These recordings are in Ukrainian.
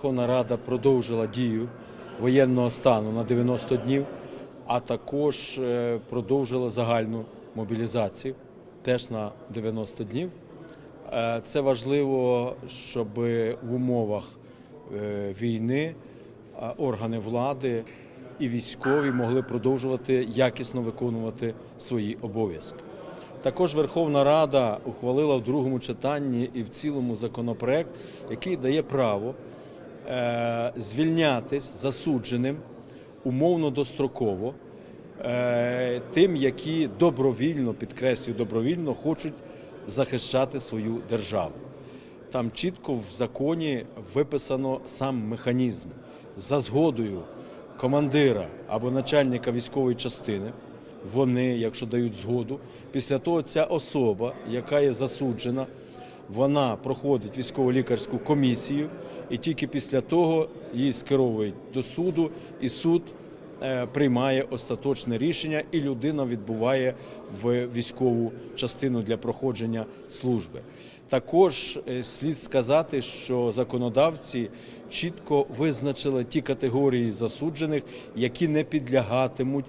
Верховна Рада продовжила дію воєнного стану на 90 днів, а також е, продовжила загальну мобілізацію теж на 90 днів. Е, Це важливо, щоб в умовах е, війни органи влади і військові могли продовжувати якісно виконувати свої обов'язки. Також Верховна Рада ухвалила в другому читанні і в цілому законопроект, який дає право звільнятись засудженим умовно достроково е, тим, які добровільно, підкреслюю, добровільно хочуть захищати свою державу. Там чітко в законі виписано сам механізм за згодою командира або начальника військової частини. Вони, якщо дають згоду, після того ця особа, яка є засуджена, вона проходить військово-лікарську комісію, і тільки після того її скеровують до суду, і суд е, приймає остаточне рішення, і людина відбуває в військову частину для проходження служби. Також е, слід сказати, що законодавці чітко визначили ті категорії засуджених, які не підлягатимуть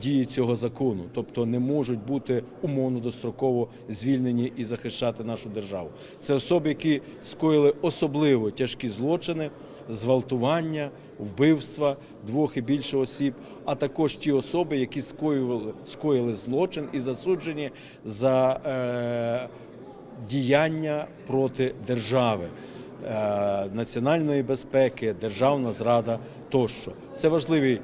дії цього закону, тобто не можуть бути умовно достроково звільнені і захищати нашу державу. Це особи, які скоїли особливо тяжкі злочини, зґвалтування, вбивства двох і більше осіб, а також ті особи, які скоювали скоїли злочин і засуджені за е, діяння проти держави. е, Національної безпеки, державна зрада тощо це важливий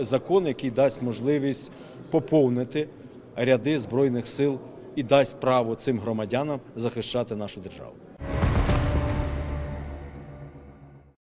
закон, який дасть можливість поповнити ряди збройних сил і дасть право цим громадянам захищати нашу державу.